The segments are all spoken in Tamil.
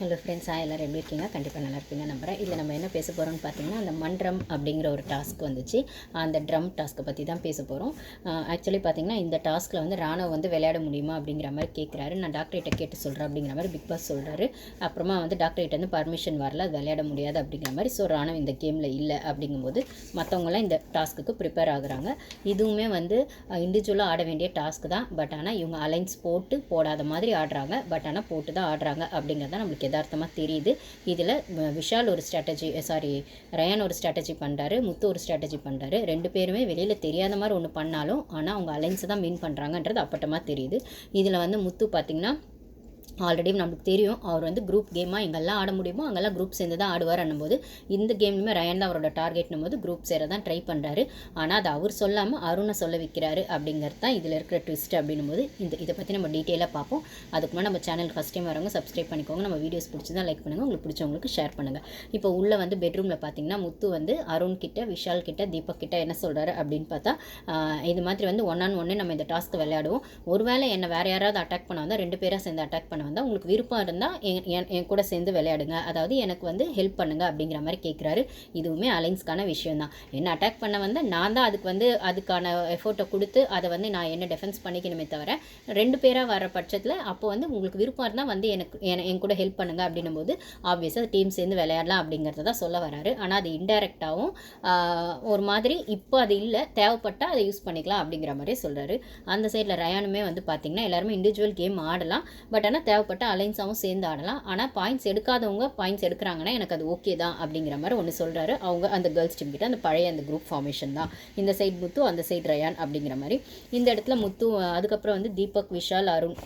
ஹலோ ஃப்ரெண்ட்ஸ் எல்லோரும் எப்படி இருக்கீங்க? கண்டிப்பாக நல்லா இருப்பீங்க நம்புகிறேன் இதில் நம்ம என்ன பேச போகிறோம்னு பார்த்தீங்கன்னா அந்த மன்றம் அப்படிங்கிற ஒரு டாஸ்க் வந்துச்சு. அந்த ட்ரம் டாஸ்க்கை பற்றி தான் பேச போகிறோம் ஆக்சுவலி பார்த்தீங்கன்னா இந்த டாஸ்க்கில் வந்து ராணுவ வந்து விளையாட முடியுமா அப்படிங்கிற மாதிரி கேட்குறாரு நான் டாக்டர்கிட்ட கேட்டு சொல்கிறேன் அப்படிங்கிற மாதிரி பிக் பாஸ் சொல்கிறாரு அப்புறமா வந்து டாக்டர்கிட்ட வந்து பர்மிஷன் வரல அது விளையாட முடியாது அப்படிங்கிற மாதிரி ஸோ ராணுவ இந்த கேமில் இல்லை அப்படிங்கும்போது மற்றவங்களாம் இந்த டாஸ்க்குக்கு ப்ரிப்பேர் ஆகுறாங்க. இதுவுமே வந்து இண்டிவிஜுவலாக ஆட வேண்டிய டாஸ்க் தான். பட் ஆனால் இவங்க அலைன்ஸ் போட்டு போடாத மாதிரி ஆடுறாங்க. பட் ஆனால் போட்டு தான் ஆடுறாங்க அப்படிங்கிறத நம்மளுக்கு யதார்த்தமாக தெரியுது. இதில் விஷால் ஒரு ஸ்ட்ராட்டஜி சாரி ரயான் ஒரு ஸ்ட்ராட்டஜி பண்ணுறாரு முத்து ஒரு ஸ்ட்ராட்டஜி பண்ணுறாரு ரெண்டு பேருமே வெளியில் தெரியாத மாதிரி ஒன்று பண்ணாலும் ஆனால் அவங்க அலைன்ஸை தான் வின் பண்ணுறாங்கன்றது அப்பட்டமாக தெரியுது. இதில் வந்து முத்து பார்த்திங்கன்னா ஆல்ரெடி நம்மளுக்கு தெரியும் அவர் வந்து குரூப் கேமாக எங்கெல்லாம் ஆட முடியுமோ அங்கெல்லாம் குரூப் சேர்ந்து தான் ஆடுவார் போது இந்த கேம்லையுமே ரயன் தான் அவரோட டார்கெட்னும் போது குரூப் சேர தான் ட்ரை பண்ணுறாரு ஆனால் அது அவர் சொல்லாமல் அருணை சொல்ல வைக்கிறாரு அப்படிங்கிறது தான் இதில் இருக்கிற ட்விஸ்ட் அப்படின்னும் போது இந்த இதை பற்றி நம்ம டீட்டெயிலாக பார்ப்போம். அதுக்கு முன்னாடி நம்ம சேனல் ஃபஸ்ட் டைம் வரவங்க சப்ஸ்கிரைப் பண்ணிக்கோங்க. நம்ம வீடியோஸ் பிடிச்சிருந்தா லைக் பண்ணுங்கள் உங்களுக்கு பிடிச்சவங்களுக்கு ஷேர் பண்ணுங்கள் இப்போ உள்ளே வந்து பெட்ரூமில் பார்த்தீங்கன்னா முத்து வந்து அருண் கிட்ட விஷால் கிட்ட தீபக் கிட்ட என்ன சொல்கிறாரு அப்படின்னு பார்த்தா இது மாதிரி வந்து ஒன் ஆன் ஒன்று நம்ம இந்த டாஸ்க்கு விளையாடுவோம். ஒருவேளை என்ன வேறு யாராவது அட்டாக் பண்ண வந்தால் ரெண்டு பேராக சேர்ந்து அட்டாக் பண்ண வந்தால் உங்களுக்கு விருப்பம் இருந்தால் என் என் கூட சேர்ந்து விளையாடுங்க. அதாவது எனக்கு வந்து ஹெல்ப் பண்ணுங்க அப்படிங்கிற மாதிரி கேட்குறாரு இதுவுமே அலைன்ஸ்க்கான விஷயம் தான் என்ன அட்டாக் பண்ண வந்து நான் தான் அதுக்கு வந்து அதுக்கான எஃபோர்ட்டை கொடுத்து அதை வந்து நான் என்ன டிஃபென்ஸ் பண்ணிக்கணுமே தவிர ரெண்டு பேராக வர பட்சத்தில் அப்போ வந்து உங்களுக்கு விருப்பம் இருந்தால் வந்து எனக்கு என் கூட ஹெல்ப் பண்ணுங்க அப்படின்னும் போது ஆப்வியஸாக டீம் சேர்ந்து விளையாடலாம் அப்படிங்கிறத தான் சொல்ல வராரு. ஆனால் அது இன்டெரக்டாகவும் ஒரு மாதிரி இப்போ அது இல்லை தேவைப்பட்டால் அதை யூஸ் பண்ணிக்கலாம் அப்படிங்கிற மாதிரியே சொல்கிறாரு அந்த சைடில் ரயானுமே வந்து பார்த்திங்கன்னா எல்லாருமே இண்டிவிஜுவல் கேம் ஆடலாம். பட் ஆனால் தேவைப்பட்ட அலைன்ஸாகவும் சேர்ந்து ஆடலாம். ஆனால் பாயிண்ட்ஸ் எடுக்காதவங்க பாயிண்ட்ஸ் எடுக்கிறாங்கன்னா எனக்கு அது ஓகே தான் அப்படிங்கிற மாதிரி ஒன்று சொல்கிறாரு அவங்க அந்த கேர்ள்ஸ் டீம் கிட்ட அந்த பழைய அந்த குரூப் ஃபார்மேஷன் தான். இந்த சைட் முத்து அந்த சைட் ரயான் அப்படிங்கிற மாதிரி. இந்த இடத்துல முத்து அதுக்கப்புறம் வந்து தீபக் விஷால் அருண்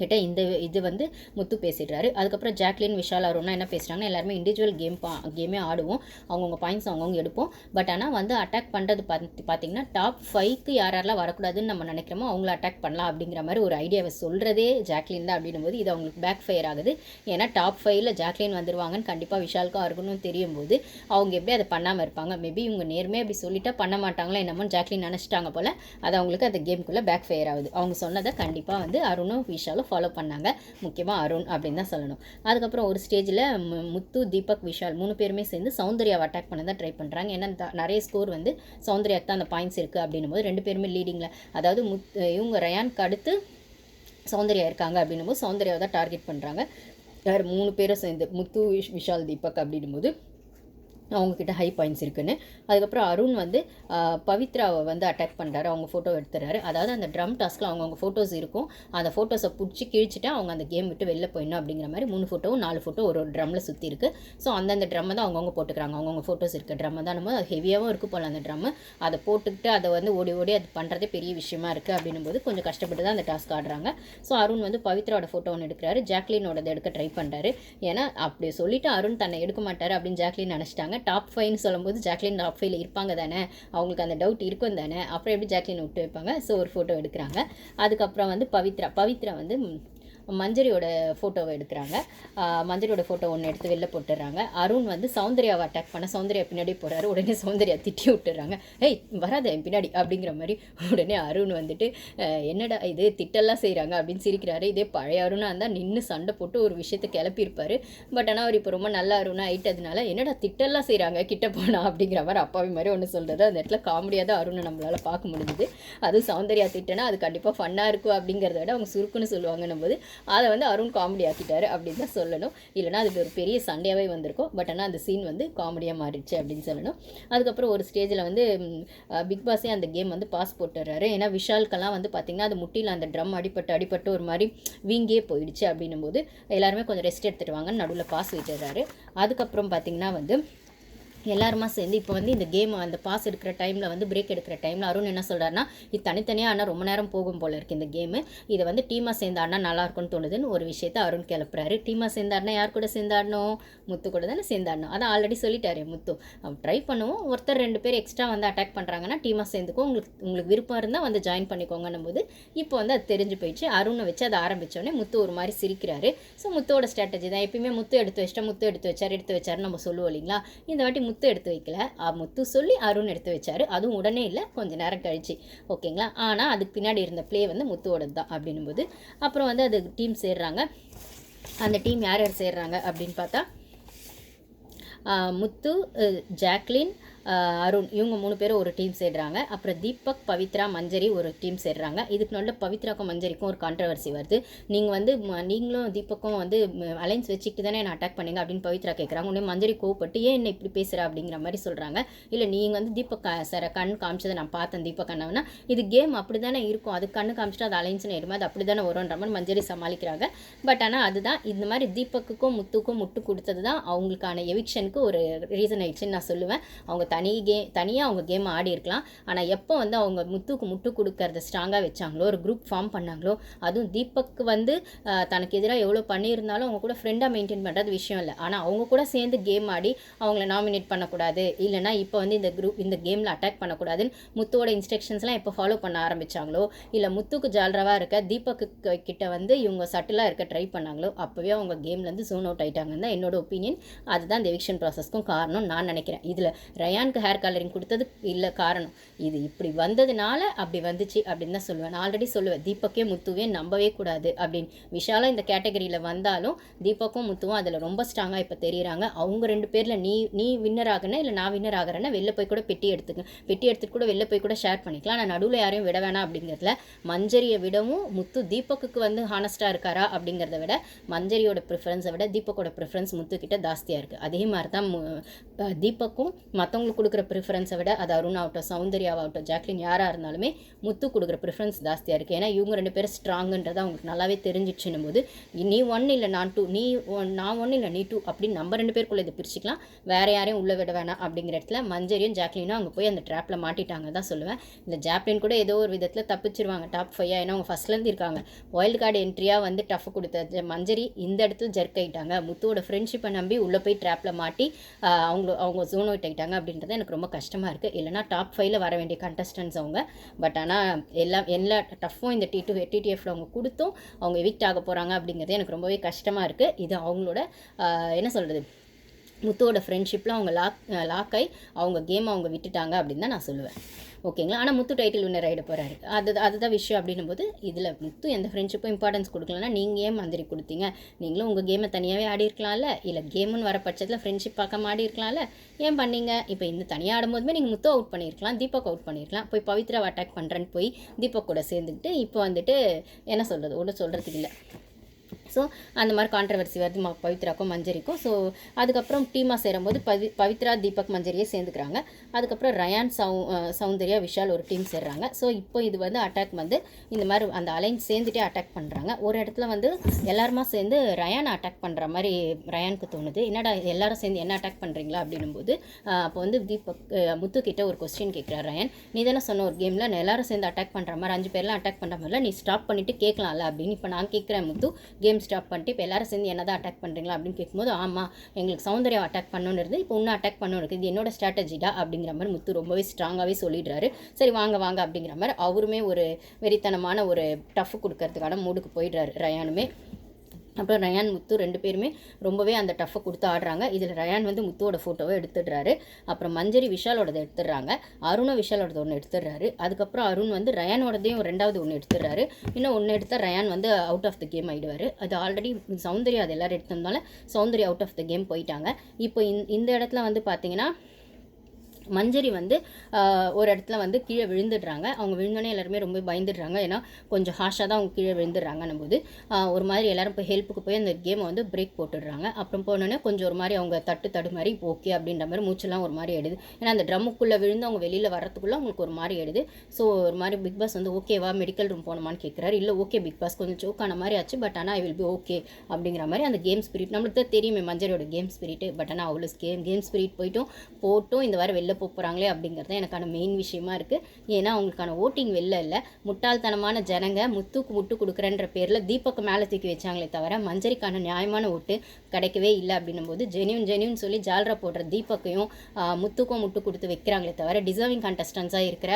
கிட்ட இந்த இது வந்து முத்து பேசிடுறாரு. அதுக்கப்புறம் ஜாக்லின் விஷால் அருணா என்ன பேசுகிறாங்கன்னா எல்லாருமே இண்டிவிஜுவல் கேம் பா கேமே ஆடுவோம். அவங்கவுங்க பாயிண்ட்ஸ் அவங்கவுங்க எடுப்போம். பட் ஆனால் வந்து அட்டாக் பண்ணுறது பார்த்து பார்த்தீங்கன்னா டாப் ஃபைவ்க்கு யார் யாரெல்லாம் வரக்கூடாதுன்னு நம்ம நினைக்கிறோமோ அவங்கள அட்டாக் பண்ணலாம் அப்படிங்கிற மாதிரி ஒரு ஐடியாவை சொல்கிறதே ஜாக்லின் தான் அப்படின்னும் போது இது அவங்களுக்கு பேக் ஃபயர் ஆகுது. ஏன்னா டாப் ஃபைவ்ல ஜாக்லின் வந்துருவாங்கன்னு கண்டிப்பாக விஷாலுக்கும் இருக்கணும்னு தெரியும் போது அவங்க எப்படி அதை பண்ணாமல் இருப்பாங்க? மேபி இவங்க நேர்மையாக அப்படி சொல்லிட்டா பண்ண மாட்டாங்களா என்னமோ ஜாக்லின் நினச்சிட்டாங்க போல் அது அவங்களுக்கு அந்த கேமுக்குள்ளே பேக் ஃபயர் ஆகுது. அவங்க சொன்னதை கண்டிப்பாக வந்து அருணும் விஷாலும் ஃபாலோ பண்ணாங்க. முக்கியமாக அருண் அப்படின்னு தான் சொல்லணும். அதுக்கப்புறம் ஒரு ஸ்டேஜில் முத்து தீபக் விஷால் மூணு பேருமே சேர்ந்து சௌந்தர்யாவை அட்டாக் பண்ண தான் ட்ரை பண்ணுறாங்க ஏன்னா நிறைய ஸ்கோர் வந்து சௌந்தர்யாக்கு தான் அந்த பாயிண்ட்ஸ் இருக்குது அப்படின்னும் போது ரெண்டு பேருமே லீடிங்கில் அதாவது முத் இவங்க ரயான்க்கு அடுத்து சௌந்தர்யா இருக்காங்க அப்படின்னும் போது சௌந்தர்யாவை தான் டார்கெட் பண்ணுறாங்க யார் மூணு பேரும் சேர்ந்து முத்து விஷால் தீபக் அப்படின்னும் போது அவங்கக்கிட்ட ஹை பாயிண்ட்ஸ் இருக்குன்னு. அதுக்கப்புறம் அருண் வந்து பவித்ராவை வந்து அட்டாக் பண்ணுறாரு அவங்க ஃபோட்டோ எடுத்துறாரு. அதாவது அந்த ட்ரம் டாஸ்க்கில் அவங்கவுங்க ஃபோட்டோஸ் இருக்கும். அந்த ஃபோட்டோஸை பிடிச்சி கிழிச்சிட்டு அவங்க அந்த கேம் விட்டு வெளில போயிடணும் அப்படிங்கிற மாதிரி மூணு ஃபோட்டோவும் நாலு ஃபோட்டோ ஒரு ஒரு ட்ரம்மில் சுற்றி இருக்குது ஸோ அந்தந்த ட்ரம்மை தான் அவங்கவுங்க போட்டுக்கிறாங்க. அவங்கவுங்க ஃபோட்டோஸ் இருக்க ட்ரம்மை தான் நம்ம ஹெவியாகவும் இருக்கும் போல் அந்த ட்ரம்மு அதை போட்டுக்கிட்டு அதை வந்து ஓடி ஓடி அது பண்ணுறதே பெரிய விஷயமா இருக்குது அப்படின்னும் போது கொஞ்சம் கஷ்டப்பட்டு தான் அந்த டாஸ்க் ஆடுறாங்க. ஸோ அருண் வந்து பவித்ராவோட ஃபோட்டோ ஒன்று எடுக்கிறாரு. ஜாக்லினோட எடுக்க ட்ரை பண்ணுறாரு ஏன்னா அப்படி சொல்லிட்டு அருண் தன்னை எடுக்க மாட்டார் அப்படின்னு ஜாக்லின் நினச்சிட்டாங்க. டாப் ஃபைவ்னு சொல்லும்போது ஜாக்லின் டாப் ஃபைவ்ல இருப்பாங்க தானே? அவங்களுக்கு அந்த டவுட் இருக்கும் தானே? அப்புறம் எப்படி ஜாக்லின் விட்டு வைப்பாங்க? ஸோ ஒரு ஃபோட்டோ எடுக்கிறாங்க. அதுக்கப்புறம் வந்து பவித்ரா. பவித்ரா வந்து மஞ்சரியோட ஃபோட்டோவை எடுக்கிறாங்க. மஞ்சரியோட ஃபோட்டோ ஒன்று எடுத்து வெளில போட்டுடுறாங்க அருண் வந்து சௌந்தர்யாவை அட்டாக் பண்ண சௌந்தர்யா பின்னாடி போகிறாரு உடனே சௌந்தர்யா திட்டி விட்டுறாங்க. ஏய் வராத என் பின்னாடி அப்படிங்கிற மாதிரி உடனே அருண் வந்துட்டு என்னடா இது? திட்டெல்லாம் செய்கிறாங்க அப்படின்னு சிரிக்கிறாரு. இதே பழைய அருணாக இருந்தால் நின்று சண்டை போட்டு ஒரு விஷயத்தை கிளப்பியிருப்பார். பட் ஆனால் அவர் இப்போ ரொம்ப நல்ல அருணாக ஆயிட்டதுனால என்னடா திட்டெல்லாம் செய்கிறாங்க கிட்ட போனா? அப்படிங்கிற மாதிரி அப்பாவி மாதிரி ஒன்று சொல்கிறது அந்த இடத்துல காமெடியாக தான் அருணை நம்மளால் பார்க்க முடிஞ்சுது. அதுவும் சௌந்தர்யா திட்டனா அது கண்டிப்பாக ஃபன்னாக இருக்கும் அப்படிங்கிறத விட அவங்க சுருக்குன்னு சொல்லுவாங்கன்னும் போது அதை வந்து அருண் காமெடி ஆக்கிட்டாரு அப்படின்னு தான் சொல்லணும். இல்லைனா அதுக்கு ஒரு பெரிய சண்டையாகவே வந்திருக்கும். பட் ஆனால் அந்த சீன் வந்து காமெடியாக மாறிடுச்சு அப்படின்னு சொல்லணும். அதுக்கப்புறம் ஒரு ஸ்டேஜில் வந்து பிக் பாஸே அந்த கேம் வந்து பாஸ் போட்டுறாரு. ஏன்னா விஷால்கெல்லாம் வந்து பார்த்திங்கன்னா அது முட்டியில் அந்த ட்ரம் அடிப்பட்டு அடிப்பட்டு ஒரு மாதிரி வீங்கே போயிடுச்சு அப்படின்னும் போது எல்லாருமே கொஞ்சம் ரெஸ்ட் எடுத்துகிட்டு வாங்கன்னு நடுவில் பாஸ் விட்டுறாரு. அதுக்கப்புறம் பார்த்திங்கன்னா வந்து எல்லாருமா சேர்ந்து இப்போ வந்து இந்த கேம் அந்த பாஸ் எடுக்கிற டைமில் வந்து பிரேக் எடுக்கிற டைமில் அருண் என்ன சொல்கிறாருன்னா இது தனித்தனியாக ஆனால் ரொம்ப நேரம் போகும் போல இருக்குது இந்த கேமு இதை வந்து டீமாக சேர்ந்து ஆடினா நல்லாயிருக்கும்னு தோணுதுன்னு ஒரு விஷயத்த அருண் கிளப்புறாரு. டீமாக சேர்ந்தாடினா யார் கூட சேர்ந்தாடணும் முத்து கூட தானே சேர்ந்தாடணும் அதான் ஆல்ரெடி சொல்லிட்டாரு முத்து. அவன் ட்ரை பண்ணுவோம். ஒருத்தர் ரெண்டு பேர் எக்ஸ்ட்ரா வந்து அட்டாக் பண்ணுறாங்கன்னா டீமாக சேர்ந்துக்கும் உங்களுக்கு உங்களுக்கு விருப்பம் இருந்தால் வந்து ஜாயின் பண்ணிக்கோங்கன்னும் போது இப்போ வந்து அது தெரிஞ்சு போயிடுச்சு. அருணை வச்சு அதை ஆரம்பித்தோடனே முத்து ஒரு மாதிரி சிரிக்கிறாரு. ஸோ முத்தோட ஸ்ட்ராட்டஜி தான். எப்பயுமே முத்து எடுத்து வச்சிட்டா முத்து எடுத்து வச்சார் எடுத்து வச்சாருன்னு நம்ம சொல்லுவோம் இல்லைங்களா? இந்த வாட்டி முத்து எடுத்து வைக்கல. முத்து சொல்லி அருண் எடுத்து வச்சாரு. அதுவும் உடனே இல்லை கொஞ்சம் நேரம் கழிச்சு. ஓகேங்களா? ஆனால் அதுக்கு பின்னாடி இருந்த ப்ளே வந்து முத்துவோடது தான் அப்படின்னும் போது அப்புறம் வந்து அது டீம் சேர்றாங்க. அந்த டீம் யார் யார் சேர்றாங்க அப்படின்னு பார்த்தா முத்து ஜாக்லின் அருண் இவங்க மூணு பேரும் ஒரு டீம் சேர்றாங்க. அப்புறம் தீபக் பவித்ரா மஞ்சரி ஒரு டீம் சேர்றாங்க. இதுக்கு நல்ல பவித்ராக்கும் மஞ்சரிக்கும் ஒரு கான்ட்ரவர்சி வருது. நீங்கள் வந்து ம- நீங்களும் தீபக்கும் வந்து அலைன்ஸ் வச்சுக்கிட்டு தானே என்ன அட்டாக் பண்ணீங்க அப்படின்னு பவித்ரா கேட்குறாங்க உடனே மஞ்சரி கோவப்பட்டு ஏன் என்ன இப்படி பேசுகிற அப்படிங்கிற மாதிரி சொல்கிறாங்க இல்லை நீங்கள் வந்து தீபக் க- சார கண் காமிச்சதை நான் பார்த்தேன் தீபக் அண்ணாவனா இது கேம் அப்படி தானே இருக்கும். அது கண்ணு காமிச்சிட்டு அது அலைன்ஸ்னு எடுமா அது அப்படி தானே வரும்ன்ற மாதிரி மஞ்சரி சமாளிக்கிறாங்க. பட் ஆனால் அதுதான் இந்த மாதிரி தீபக்குக்கும் முத்துக்கும் முட்டு கொடுத்தது தான் அவங்களுக்கான எவிக்ஷனுக்கு ஒரு ரீசன் ஆயிடுச்சுன்னு நான் சொல்லுவேன். அவங்க தனி கேம் தனியாக அவங்க கேம் ஆடி இருக்கலாம். ஆனால் எப்போ வந்து அவங்க முத்துக்கு முட்டு கொடுக்கறத ஸ்ட்ராங்காக வச்சாங்களோ ஒரு குரூப் ஃபார்ம் பண்ணாங்களோ அதுவும் தீபக்கு வந்து தனக்கு எதிராக எவ்வளோ பண்ணியிருந்தாலும் அவங்க கூட ஃப்ரெண்டாக மெயின்டைன் பண்ணுறது விஷயம் இல்லை. ஆனால் அவங்க கூட சேர்ந்து கேம் ஆடி அவங்கள நாமினேட் பண்ணக்கூடாது. இல்லைனா இப்போ வந்து இந்த குரூப் இந்த கேமில் அட்டாக் பண்ணக்கூடாதுன்னு முத்துவோட இன்ஸ்ட்ரக்ஷன்ஸ்லாம் எப்போ ஃபாலோ பண்ண ஆரம்பிச்சாங்களோ இல்லை முத்துக்கு ஜாலரவாக இருக்க தீபக்கு கிட்ட வந்து இவங்க சட்டிலாக இருக்க ட்ரை பண்ணாங்களோ அப்போவே அவங்க கேம்லேருந்து ஜோன் அவுட் ஆயிட்டாங்கன்னு தான் என்னோட ஒப்பீனியன் அதுதான் இந்த எவிக்ஷன் ப்ராசஸ்க்கும் காரணம் நான் நினைக்கிறேன். இதில் ரயான் கல்யாணுக்கு ஹேர் கலரிங் கொடுத்தது இல்லை காரணம். இது இப்படி வந்ததுனால அப்படி வந்துச்சு அப்படின்னு தான் சொல்லுவேன். நான் ஆல்ரெடி சொல்லுவேன் தீபக்கே முத்துவே நம்பவே கூடாது அப்படின்னு. விஷாலும் இந்த கேட்டகரியில் வந்தாலும் தீபக்கும் முத்துவும் அதில் ரொம்ப ஸ்ட்ராங்காக இப்போ தெரியுறாங்க. அவங்க ரெண்டு பேரில் நீ நீ வின்னர் ஆகுனா இல்லை நான் வின்னர் ஆகிறேன்னா வெளில போய் கூட பெட்டி எடுத்துக்க. பெட்டி எடுத்துகிட்டு கூட வெளில போய் கூட ஷேர் பண்ணிக்கலாம். ஆனால் நடுவில் யாரையும் விட வேணாம் அப்படிங்கிறதுல மஞ்சரியை விடவும் முத்து தீபக்குக்கு வந்து ஹானஸ்ட்டாக இருக்காரா அப்படிங்கிறத விட மஞ்சரியோட ப்ரிஃபரன்ஸை விட தீபக்கோட ப்ரிஃபரன்ஸ் முத்துக்கிட்ட ஜாஸ்தியாக இருக்குது அதே மாதிரி தான் தீபக்கும் மற்றவங்களுக்கு கொடுக்குற ப்ரிஃபரன்ஸை விட அது அருண் ஆகட்டும் சௌந்தர்யாவாகட்டும் ஜாக்லின் யாராக இருந்தாலுமே முத்து கொடுக்குற ப்ரிஃபரன்ஸ் ஜாஸ்தியாக இருக்குது ஏன்னா இவங்க ரெண்டு பேரும் ஸ்ட்ராங்குன்றது அவங்களுக்கு நல்லாவே தெரிஞ்சிச்சுன்னும் போது நீ ஒன் இல்லை நான் டூ நீ ஒன் நான் ஒன் இல்லை நீ டூ அப்படின்னு நம்ம ரெண்டு பேருக்குள்ள இதை பிரிச்சுக்கலாம். வேறு யாரையும் உள்ளே விட வேணாம் அப்படிங்கிற இடத்துல மஞ்சரியும் ஜாக்லினும் அங்கே போய் அந்த ட்ராப்பில் மாட்டிட்டாங்க தான் சொல்லுவேன். இந்த ஜாக்லின் கூட ஏதோ ஒரு விதத்தில் தப்பிச்சிருவாங்க. டாப் ஃபைவ் ஏன்னா அவங்க ஃபஸ்ட்லேருந்து இருக்காங்க. வைல்டு கார்டு என்ட்ரியாக வந்து டஃப் கொடுத்த ஜ- மஞ்சரி இந்த இடத்துல ஜெர்க் ஆயிட்டாங்க. முத்துவோட ஃப்ரெண்ட்ஷிப்பை நம்பி உள்ளே போய் ட்ராப்பில் மாட்டி அவங்க அவங்க ஜோன் அவுட் ஆகிட்டாங்க அப்படின்றது எனக்கு ரொம்ப கஷ்டமாக இருக்குது இல்லைனா டாப் ஃபைவ்ல வர வேண்டிய கண்டஸ்டன்ஸ் அவங்க. பட் ஆனால் எல்லாம் எல்லா டஃப்பும் இந்த டி டூ டிடிஎஃப்ல அவங்க கொடுத்தும் அவங்க எவிக்ட் ஆக போகிறாங்க அப்படிங்கிறது எனக்கு ரொம்பவே கஷ்டமாக இருக்குது இது அவங்களோட என்ன சொல்கிறது முத்துவோட ஃப்ரெண்ட்ஷிப்பில் அவங்க லாக் லாக் ஆகி அவங்க கேம் அவங்க விட்டுட்டாங்க அப்படின்னு தான் நான் சொல்லுவேன். ஓகேங்களா? ஆனால் முத்து டைட்டில் வின்னர் ஆகிட போகிறாரு அது அதுதான் விஷயம் அப்படின்னும் போது இதில் முத்து எந்த ஃப்ரெண்ட்ஷிப்பும் இம்பார்ட்டன்ஸ் கொடுக்கலன்னா நீங்கள் ஏன் மந்திரி கொடுத்தீங்க? நீங்களும் உங்கள் கேமை தனியாகவே ஆடி இருக்கலாம்ல இல்லை கேமுன்னு வர பட்சத்தில் ஃப்ரெண்ட்ஷிப் பார்க்காம ஆடி இருக்கலாம்ல ஏன் பண்ணீங்க? இப்போ இந்த தனியாக ஆடும்போதுமே நீங்கள் முத்து அவுட் பண்ணியிருக்கலாம் தீபக் அவுட் பண்ணியிருக்கலாம். போய் பவித்ராவை அட்டாக் பண்ணுறேன்னு போய் தீபக் கூட சேர்ந்துக்கிட்டு இப்போ வந்துட்டு என்ன சொல்கிறது ஒன்றும் சொல்கிறதுக்கு இல்லை. ஸோ அந்த மாதிரி கான்ட்ரவர்சி வருது. ம பவித்ராக்கும் மஞ்சரிக்கும். ஸோ அதுக்கப்புறம் டீமாக சேரும்போது பவி பவித்ரா தீபக் மஞ்சரியே சேர்ந்துக்கிறாங்க. அதுக்கப்புறம் ரயான் சௌ சௌந்தர்யா விஷால் ஒரு டீம் சேர்றாங்க. ஸோ இப்போ இது வந்து அட்டாக் வந்து இந்த மாதிரி அந்த அலைன்ஸ் சேர்ந்துட்டே அட்டாக் பண்ணுறாங்க ஒரு இடத்துல வந்து எல்லாருமா சேர்ந்து ரயானை அட்டாக் பண்ணுற மாதிரி ரயானுக்கு தோணுது. என்னடா எல்லாரும் சேர்ந்து என்ன அட்டாக் பண்ணுறீங்களா அப்படின்னும் போது அப்போ வந்து தீபக் முத்து கிட்ட ஒரு கொஸ்டின் கேட்குறாரு ரயான். நீ தானே சொன்ன ஒரு கேமில் எல்லாரும் சேர்ந்து அட்டாக் பண்ணுற மாதிரி அஞ்சு பேர்லாம் அட்டாக் பண்ணுற மாதிரிலாம் நீ ஸ்டாப் பண்ணிட்டு கேட்கலாம்ல அப்படின்னு இப்போ நான் கேட்குறேன் முத்து. கேம் ஸ்டாப் பண்ணிட்டு இப்போ எல்லாரும் சேர்ந்து என்ன தான் அட்டாக் பண்ணுறீங்களா அப்படின்னு கேட்கும்போது ஆமாம் எங்களுக்கு சௌந்தர்யா அட்டாக் பண்ணணும்னு இருந்து இப்போ இன்னும் அட்டாக் பண்ணணும் இருக்குது இது என்னோட ஸ்ட்ராட்டஜிடா அப்படிங்கிற மாதிரி முத்து ரொம்பவே ஸ்ட்ராங்காகவே சொல்லிடுறாரு. சரி வாங்க வாங்க அப்படிங்கிற மாதிரி அவருமே ஒரு வெறித்தனமான ஒரு டஃப் கொடுக்கறதுக்கான மூடுக்கு போயிடுறாரு ரயானுமே. அப்புறம் ரயான் முத்து ரெண்டு பேருமே ரொம்பவே அந்த டஃப்பை கொடுத்து ஆடுறாங்க. இதில் ரயான் வந்து முத்துவோட ஃபோட்டோவை எடுத்துடுறாரு. அப்புறம் மஞ்சரி விஷாலோடது எடுத்துடுறாங்க. அருணும் விஷாலோடது ஒன்று எடுத்துடுறாரு. அதுக்கப்புறம் அருண் வந்து ரயானோடதையும் ரெண்டாவது ஒன்று எடுத்துடுறாரு. இன்னும் ஒன்று எடுத்தால் ரயான் வந்து அவுட் ஆஃப் த கேம் ஆகிடுவார் அது ஆல்ரெடி சௌந்தர்யா அது எல்லோரும் எடுத்ததுனால Soundarya out of the game போயிட்டாங்க. இப்போ இந்த இடத்துல வந்து பார்த்தீங்கன்னா மஞ்சரி வந்து ஒரு இடத்துல வந்து கீழே விழுந்துடுறாங்க. அவங்க விழுந்தோடனே எல்லாருமே ரொம்ப பயந்துடுறாங்க. ஏன்னா கொஞ்சம் ஹாஷாக தான் அவங்க கீழே விழுந்துடுறாங்கன்னும் போது ஒரு மாதிரி எல்லாரும் போய் ஹெல்ப்புக்கு போய் அந்த கேமை வந்து பிரேக் போட்டுடுறாங்க. அப்புறம் போனோடனே கொஞ்சம் ஒரு மாதிரி அவங்க தட்டு தடு மாதிரி ஓகே அப்படின்ற மாதிரி மூச்செல்லாம் ஒரு மாதிரி எடுது ஏன்னா அந்த ட்ரம்முக்குள்ளே விழுந்து அவங்க வெளியில் வரத்துக்குள்ளே அவங்களுக்கு ஒரு மாதிரி எடுது ஸோ ஒரு மாதிரி பிக் பாஸ் வந்து ஓகேவா மெடிக்கல் ரூம் போகணுமான்னு கேட்குறாரு இல்லை ஓகே பிக் பாஸ் கொஞ்சம் சோக்கான மாதிரி ஆச்சு பட் ஆனால் ஐ வில் பி ஓகே அப்படிங்கிற மாதிரி அந்த கேம் ஸ்பிரிட் நம்மளுக்கு தான் தெரியுமே மஞ்சரியோட கேம் ஸ்பிரிட்டு பட் ஆனால் அவ்வளோ கேம் கேம் ஸ்பிரிட் போயிட்டும் போட்டும் இந்த வாரம் வெளில வெளில போகிறாங்களே அப்படிங்கிறது எனக்கான மெயின் விஷயமா இருக்குது ஏன்னா அவங்களுக்கான ஓட்டிங் வெளில இல்லை. முட்டாள்தனமான ஜனங்க முத்துக்கு முட்டு கொடுக்குறன்ற பேரில் தீபக்கு மேலே தூக்கி வச்சாங்களே தவிர மஞ்சரிக்கான நியாயமான ஓட்டு கிடைக்கவே இல்லை அப்படின்னும் போது ஜெனியூன் ஜெனியூன் சொல்லி ஜால்ரா போடுற தீபக்கையும் முத்துக்கும் முட்டு கொடுத்து வைக்கிறாங்களே தவிர டிசர்விங் கண்டஸ்டன்ஸாக இருக்கிற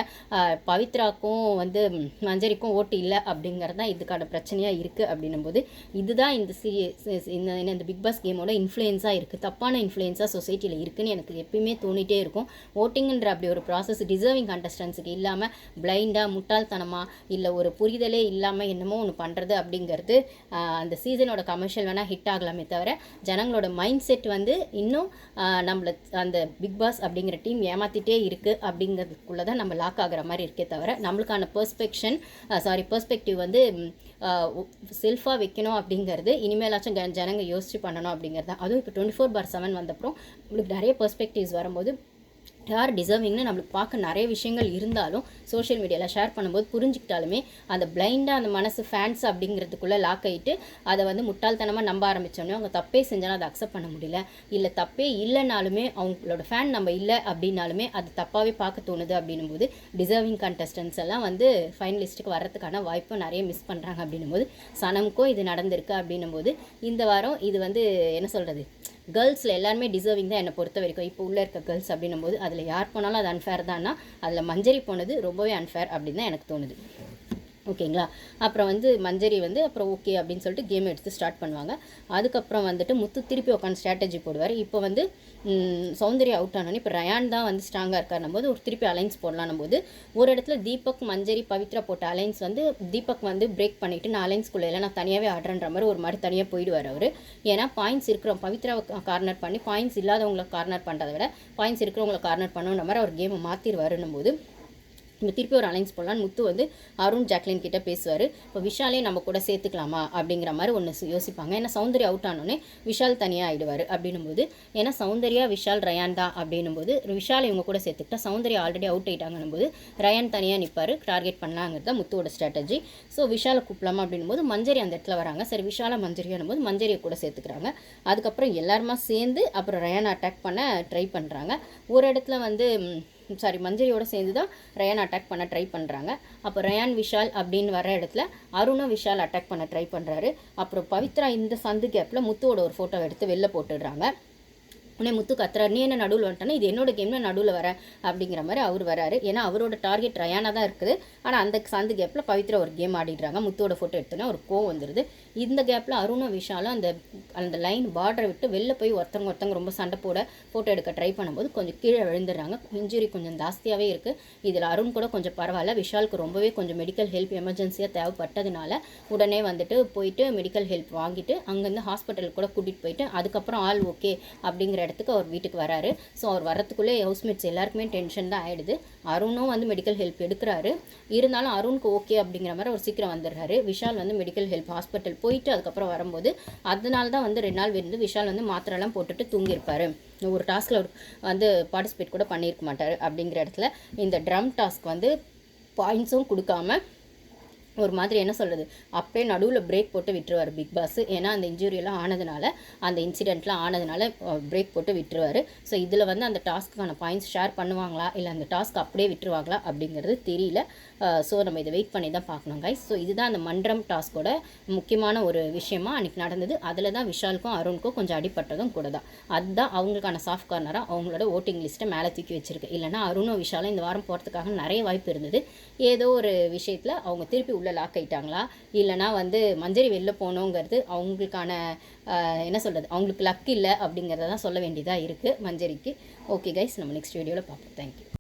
பவித்ராக்கும் வந்து மஞ்சரிக்கும் ஓட்டு இல்லை அப்படிங்கிறது தான் இதுக்கான பிரச்சனையாக இருக்குது அப்படின்னும் போது இதுதான் இந்த சீ இந்த இந்த பிக் பாஸ் கேமோட இன்ஃப்ளூயன்ஸாக இருக்குது தப்பான இன்ஃப்ளூயன்ஸாக சொசைட்டியில் இருக்குதுன்னு எனக்கு எப்பயுமே தோணிகிட்டே இருக்கும். ஓட்டிங்குன்ற அப்படி ஒரு ப்ராசஸ் டிசர்விங் கண்டஸ்டன்ஸுக்கு இல்லாமல் பிளைண்டாக முட்டாள்தனமாக இல்லை ஒரு புரிதலே இல்லாமல் என்னமோ ஒன்று பண்ணுறது அப்படிங்கிறது அந்த சீசனோட கமர்ஷியல் வேணால் ஹிட் ஆகலாமே தவிர ஜனங்களோட மைண்ட் செட் வந்து இன்னும் நம்மளை நம்மள அந்த பிக் பாஸ் அப்படிங்கிற டீம் ஏமாத்திட்டே இருக்குது அப்படிங்கிறதுக்குள்ளே தான் நம்ம லாக் ஆகிற மாதிரி இருக்கே தவிர நம்மளுக்கான பெர்ஸ்பெக்ஷன் சாரி பெர்ஸ்பெக்டிவ் வந்து செல்ஃபாக வைக்கணும் அப்படிங்கிறது இனிமேலாச்சும் ஜ- ஜனங்க யோசிச்சு பண்ணணும் அப்படிங்கிறது தான் அதுவும் இப்போ டுவெண்ட்டி ஃபோர் பார் செவன் வந்தப்பறம் உங்களுக்கு நிறைய பெர்ஸ்பெக்டிவ்ஸ் வரும்போது யார் டிசர்விங்னு நம்மளுக்கு பார்க்க நிறைய விஷயங்கள் இருந்தாலும் சோஷியல் மீடியாவில் ஷேர் பண்ணும்போது புரிஞ்சுக்கிட்டாலுமே அந்த பிளைண்டாக அந்த மனசு ஃபேன்ஸ் அப்படிங்கிறதுக்குள்ளே லாக் ஆகிட்டு அதை வந்து முட்டாள்தனமாக நம்ப ஆரம்பித்தோடனே அவங்க தப்பே செஞ்சாலும் அதை அக்செப்ட் பண்ண முடியல. இல்லை தப்பே இல்லைனாலுமே அவங்களோட ஃபேன் நம்ம இல்லை அப்படின்னாலுமே அது தப்பாகவே பார்க்க தோணுது அப்படின்னும் போது டிசர்விங் கண்டஸ்டன்ஸ் எல்லாம் வந்து ஃபைனலிஸ்ட்டுக்கு வர்றதுக்கான வாய்ப்பை நிறைய மிஸ் பண்ணுறாங்க அப்படின்னும் போது சனமுக்கும் இது நடந்திருக்கு அப்படின்னும் போது இந்த வாரம் இது வந்து என்ன சொல்கிறது கேர்ள்ஸில் எல்லாருமே டிசர்விங் தான் என்னை பொறுத்த வரைக்கும். இப்போ உள்ளே இருக்க கேர்ள்ஸ் அப்படின்னும் போது அதில் யார் போனாலும் அது அன்ஃபேர் தான்னா அதில் மஞ்சரி போனது ரொம்பவே அன்ஃபேர் அப்படின்னு தான் எனக்கு தோணுது. ஓகேங்களா? அப்புறம் வந்து மஞ்சரி வந்து அப்புறம் ஓகே அப்படின்னு சொல்லிட்டு கேம் எடுத்து ஸ்டார்ட் பண்ணுவாங்க. அதுக்கப்புறம் வந்துட்டு முத்து திருப்பி உட்காந்து ஸ்ட்ராட்டஜி போடுவார். இப்போ வந்து சௌந்தர்யா அவுட் ஆனோன்னே இப்போ ரயான் தான் வந்து ஸ்ட்ராங்காக இருக்காருன்னும் போது ஒரு திருப்பி அலைன்ஸ் போடலாம் போது ஒரு இடத்துல தீபக் மஞ்சரி பவித்ரா போட்ட அலைன்ஸ் வந்து தீபக் வந்து பிரேக் பண்ணிவிட்டு நான் அலைன்ஸ்குள்ளே இல்லை நான் தனியாகவே ஆடுறன்ற மாதிரி ஒரு மாதிரி தனியாக போயிடுவார் அவர். ஏன்னா பாயிண்ட்ஸ் இருக்கிறோம் பவித்ராவை கார்னர் பண்ணி பாயிண்ட்ஸ் இல்லாதவங்களை கார்னர் பண்ணுறதை விட பாயிண்ட்ஸ் இருக்கிறவங்களை கார்னர் பண்ணுன்ற மாதிரி அவர் கேமை மாற்றிடுவாருன்னும் போது இப்போ திருப்பி ஒரு அலைன்ஸ் போடலான்னு முத்து வந்து அருண் ஜாக்லின் கிட்ட பேசுவார். இப்போ விஷாலே நம்ம கூட சேர்த்துக்கலாமா அப்படிங்கிற மாதிரி ஒன்று யோசிப்பாங்க. ஏன்னா சௌந்தர்யா அவுட் ஆனோடனே விஷால் தனியாக ஆகிடுவார் அப்படின்னும் போது ஏன்னா சௌந்தர்யா விஷால் ரயான் தான் அப்படின்னும் போது விஷால் இவங்க கூட சேர்த்துக்கிட்டா சௌந்தர்யா ஆல்ரெடி அவுட் ஆயிட்டாங்கன்னும் போது ரயான் தனியாக நிற்பார் டார்கெட் பண்ணலாங்கிறது தான் முத்துவோட ஸ்ட்ராட்டஜி ஸோ விஷாலை கூப்பிடலாமா அப்படின்னும் போது மஞ்சரி அந்த இடத்துல வராங்க. சரி விஷாலா மஞ்சரியானும் போது மஞ்சரியை கூட சேர்த்துக்கிறாங்க. அதுக்கப்புறம் எல்லாருமா சேர்ந்து அப்புறம் ரயான் அட்டாக் பண்ண ட்ரை பண்ணுறாங்க ஒரு இடத்துல வந்து சாரி மஞ்சரியோட சேர்ந்து தான் ரயான் அட்டாக் பண்ண ட்ரை பண்ணுறாங்க அப்போ ரயான் விஷால் அப்படின்னு வர இடத்துல அருணும் விஷால் அட்டாக் பண்ண ட்ரை பண்ணுறாரு அப்புறம் பவித்ரா இந்த சந்து கேப்பில் முத்துவோட ஒரு ஃபோட்டோ எடுத்து வெளில போட்டுடுறாங்க. உடனே முத்து கத்துறாரு நீ என்ன நடுவில் வந்துட்டேன்னா இது என்னோட கேம்ல நடுவில் வர அப்படிங்கிற மாதிரி அவர் வராரு. ஏன்னா அவரோட டார்கெட் ரயானா தான் இருக்குது. ஆனால் அந்த சந்து கேப்பில் பவித்ரா ஒரு கேம் ஆடிடுறாங்க. முத்துவோட ஃபோட்டோ எடுத்தோன்னே ஒரு கோவம் வந்துடுது இந்த கேப்பில் அருணும் விஷாலும் அந்த அந்த லைன் பார்டரை விட்டு வெளில போய் ஒருத்தவங்க ஒருத்தவங்க ரொம்ப சண்டை போட ஃபோட்டோ எடுக்க ட்ரை பண்ணும்போது கொஞ்சம் கீழே விழுந்துடுறாங்க. இன்ஜுரி கொஞ்சம் ஜாஸ்தியாகவே இருக்குது இதில் அருண் கூட கொஞ்சம் பரவாயில்ல. விஷாலுக்கு ரொம்பவே கொஞ்சம் மெடிக்கல் ஹெல்ப் எமர்ஜென்சியாக தேவைப்பட்டதுனால உடனே வந்துட்டு போயிட்டு மெடிக்கல் ஹெல்ப் வாங்கிட்டு அங்கேருந்து ஹாஸ்பிட்டலுக்கு கூட கூட்டிகிட்டு போயிட்டு அதுக்கப்புறம் ஆள் ஓகே அப்படிங்கிற இடத்துக்கு அவர் வீட்டுக்கு வராரு. ஸோ அவர் வரத்துக்குள்ளே ஹவுஸ்மேட்ஸ் எல்லாருக்குமே டென்ஷன் தான் ஆகிடுது அருணும் வந்து மெடிக்கல் ஹெல்ப் எடுக்கிறாரு. இருந்தாலும் அருணுக்கு ஓகே அப்படிங்கிற மாதிரி அவர் சீக்கிரம் வந்துடுறாரு. விஷால் வந்து மெடிக்கல் ஹெல்ப் ஹாஸ்பிட்டல் போயிட்டு அதுக்கப்புறம் வரும்போது அதனால தான் வந்து ரெண்டு நாள் வந்து விஷால் வந்து மாத்திரைலாம் போட்டுட்டு தூங்கியிருப்பாரு. ஒரு டாஸ்கில் வந்து பார்ட்டிசிபேட் கூட பண்ணியிருக்க மாட்டார். அப்படிங்கிற இடத்துல இந்த ட்ரம் டாஸ்க் வந்து பாயிண்ட்ஸும் கொடுக்காம ஒரு மாதிரி என்ன சொல்கிறது அப்பே நடுவில் பிரேக் போட்டு விட்டுருவார் பிக் பாஸ் ஏன்னா அந்த இன்ஜுரியெல்லாம் ஆனதுனால அந்த இன்சிடெண்ட்லாம் ஆனதுனால பிரேக் போட்டு விட்டுருவார். ஸோ இதில் வந்து அந்த டாஸ்க்குக்கான பாயிண்ட்ஸ் ஷேர் பண்ணுவாங்களா? இல்லை அந்த டாஸ்க் அப்படியே விட்டுருவாங்களா? அப்படிங்கிறது தெரியல. ஸோ நம்ம இதை வெயிட் பண்ணி தான் பார்க்கணும் கைஸ் ஸோ இதுதான் அந்த மன்றம் டாஸ்கோட முக்கியமான ஒரு விஷயமா அன்றைக்கி நடந்தது. அதில் தான் விஷாலுக்கும் அருணுக்கும் கொஞ்சம் அடிப்பட்டதும் கூட தான் அதுதான் அவங்களுக்கான சாஃப்ட் கார்னராக அவங்களோட ஓட்டிங் லிஸ்ட்டை மேலே தூக்கி வச்சிருக்கு. இல்லைன்னா அருணும் விஷாலும் இந்த வாரம் போகிறதுக்காக நிறைய வாய்ப்பு இருந்தது. ஏதோ ஒரு விஷயத்தில் அவங்க திருப்பி உள்ளே லாக் ஆயிட்டாங்களா? இல்லைனா வந்து மஞ்சரி வெளில போகணுங்கிறது அவங்களுக்கான என்ன சொல்கிறது அவங்களுக்கு லக் இல்லை அப்படிங்கிறத தான் சொல்ல வேண்டியதாக இருக்குது மஞ்சரிக்கு. ஓகே கைஸ் நம்ம நெக்ஸ்ட் வீடியோவில் பார்ப்போம். Thank you